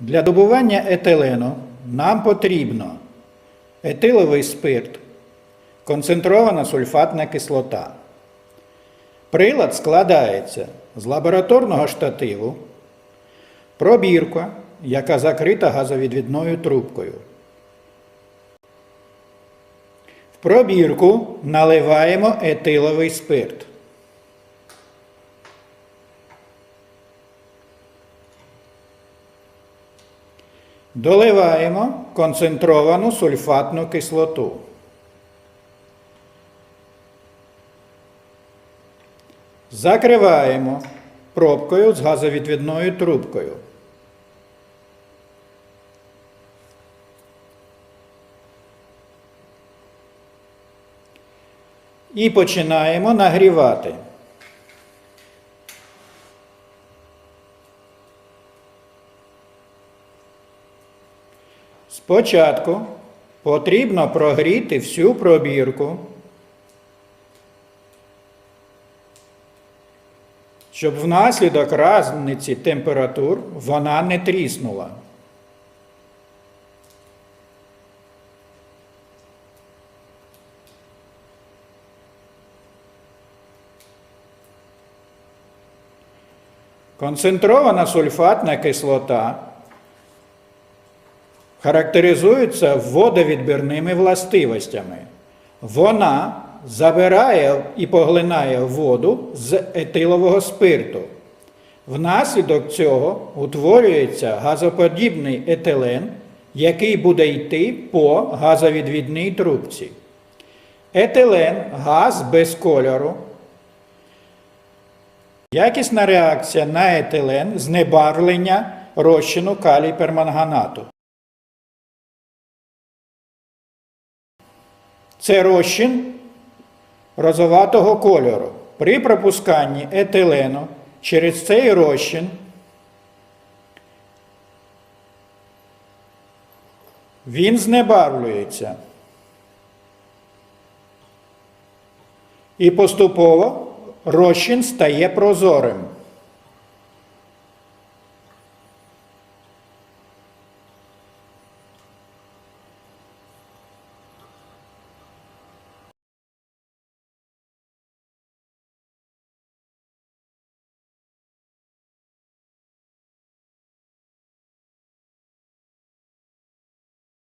Для добування етилену нам потрібно етиловий спирт, концентрована сульфатна кислота. Прилад складається з лабораторного штативу, пробірка, яка закрита газовідвідною трубкою. В пробірку наливаємо етиловий спирт. Доливаємо концентровану сульфатну кислоту. Закриваємо пробкою з газовідвідною трубкою. І починаємо нагрівати. Спочатку потрібно прогріти всю пробірку, щоб внаслідок разниці температур вона не тріснула. Концентрована сульфатна кислота характеризується водовідбірними властивостями. Вона забирає і поглинає воду з етилового спирту. Внаслідок цього утворюється газоподібний етилен, який буде йти по газовідвідній трубці. Етилен газ без кольору. Якісна реакція на етилен знебарвлення розчину калій перманганату. Це розчин розоватого кольору. При пропусканні етилену через цей розчин він знебарвлюється. І поступово розчин стає прозорим.